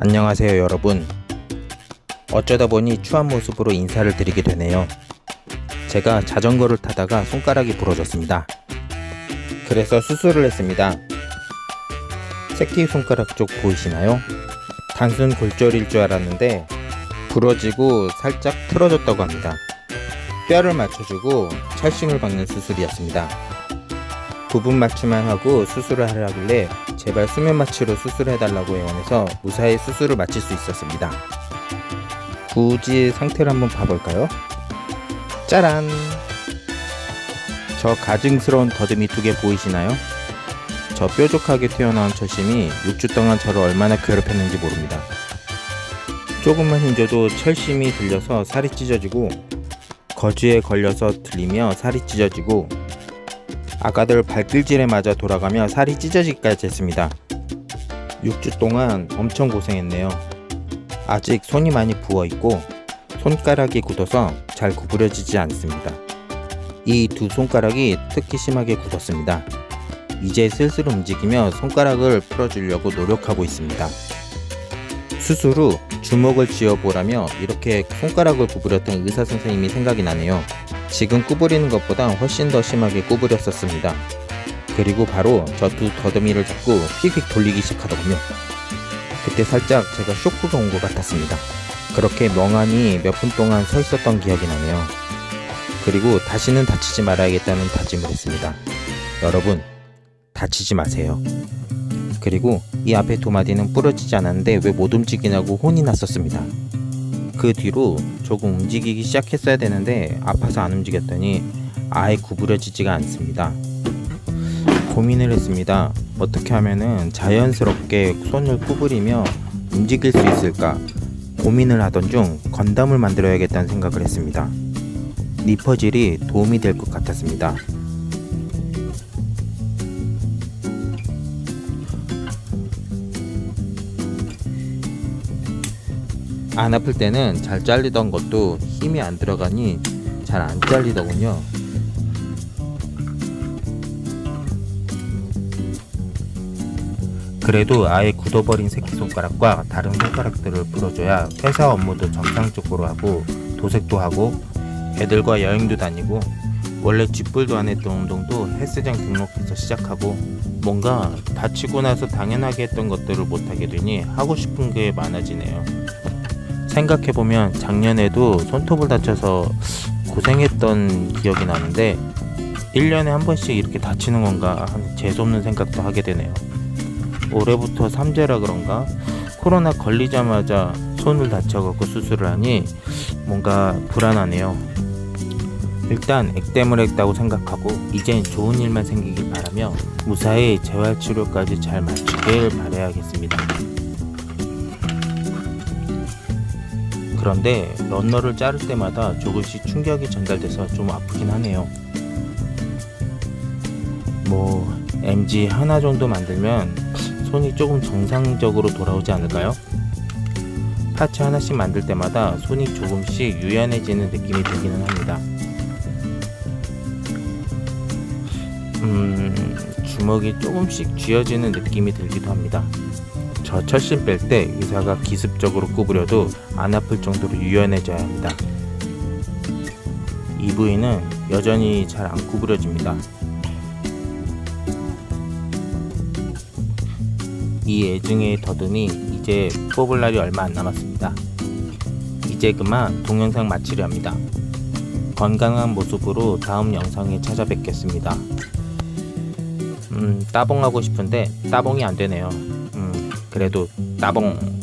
안녕하세요 여러분. 어쩌다 보니 추한 모습으로 인사를 드리게 되네요. 제가 자전거를 타다가 손가락이 부러졌습니다. 그래서 수술을 했습니다. 새끼 손가락 쪽 보이시나요? 단순 골절일 줄 알았는데 부러지고 살짝 틀어졌다고 합니다. 뼈를 맞춰주고 철심을 박는 수술이었습니다 부분 마취만 하고 수술을 하려길래 제발 수면 마취로 수술해달라고 애원해서 무사히 수술을 마칠 수 있었습니다. 굳이 상태를 한번 봐볼까요? 짜란! 저 가증스러운 더듬이 두 개 보이시나요? 저 뾰족하게 튀어나온 철심이 6주 동안 저를 얼마나 괴롭혔는지 모릅니다. 조금만 힘줘도 철심이 들려서 살이 찢어지고 거즈에 걸려서 들리며 살이 찢어지고 아가들 발길질에 맞아 돌아가며 살이 찢어지기까지 했습니다. 6주 동안 엄청 고생했네요. 아직 손이 많이 부어 있고 손가락이 굳어서 잘 구부려지지 않습니다. 이 두 손가락이 특히 심하게 굳었습니다. 이제 슬슬 움직이며 손가락을 풀어주려고 노력하고 있습니다. 수술 후 주먹을 쥐어보라며 이렇게 손가락을 구부렸던 의사 선생님이 생각이 나네요. 지금 구부리는 것보다 훨씬 더 심하게 구부렸었습니다. 그리고 바로 저 두 더듬이를 잡고 휙휙 돌리기 시작하더군요. 그때 살짝 제가 쇼크가 온 것 같았습니다. 그렇게 멍하니 몇 분 동안 서 있었던 기억이 나네요. 그리고 다시는 다치지 말아야겠다는 다짐을 했습니다. 여러분, 다치지 마세요. 그리고 이 앞에 두 마디는 부러지지 않았는데 왜 못 움직이냐고 혼이 났었습니다. 그 뒤로 조금 움직이기 시작했어야 되는데 아파서 안 움직였더니 아예 구부려지지가 않습니다. 고민을 했습니다. 어떻게 하면은 자연스럽게 손을 구부리며 움직일 수 있을까 고민을 하던 중 건담을 만들어야겠다는 생각을 했습니다. 니퍼질이 도움이 될 것 같았습니다. 안 아플 때는 잘 잘리던 것도 힘이 안 들어가니 잘 안 잘리더군요. 그래도 아예 굳어버린 새끼손가락과 다른 손가락들을 풀어줘야 회사 업무도 정상적으로 하고 도색도 하고 애들과 여행도 다니고 원래 쥐뿔도 안 했던 운동도 헬스장 등록해서 시작하고 뭔가 다치고 나서 당연하게 했던 것들을 못하게 되니 하고 싶은 게 많아지네요. 생각해보면 작년에도 손톱을 다쳐서 고생했던 기억이 나는데 1년에 한 번씩 이렇게 다치는 건가 하는 재수없는 생각도 하게 되네요. 올해부터 3재라 그런가 코로나 걸리자마자 손을 다쳐갖고 수술을 하니 뭔가 불안하네요. 일단 액땜을 했다고 생각하고 이젠 좋은 일만 생기길 바라며 무사히 재활치료까지 잘 마치길 바라야겠습니다. 그런데 런너를 자를 때마다 조금씩 충격이 전달돼서 좀 아프긴 하네요. 뭐 MG 하나 정도 만들면 손이 조금 정상적으로 돌아오지 않을까요? 파츠 하나씩 만들 때마다 손이 조금씩 유연해지는 느낌이 들기는 합니다. 음, 주먹이 조금씩 쥐어지는 느낌이 들기도 합니다. 저 철심 뺄 때 의사가 기습적으로 구부려도 안 아플 정도로 유연해져야 합니다. 이 부위는 여전히 잘 안 구부려집니다. 이 애증의 더듬이 이제 뽑을 날이 얼마 안 남았습니다. 이제 그만 동영상 마치려 합니다. 건강한 모습으로 다음 영상에 찾아뵙겠습니다. 음, 따봉하고 싶은데 따봉이 안 되네요. 음, 그래도 따봉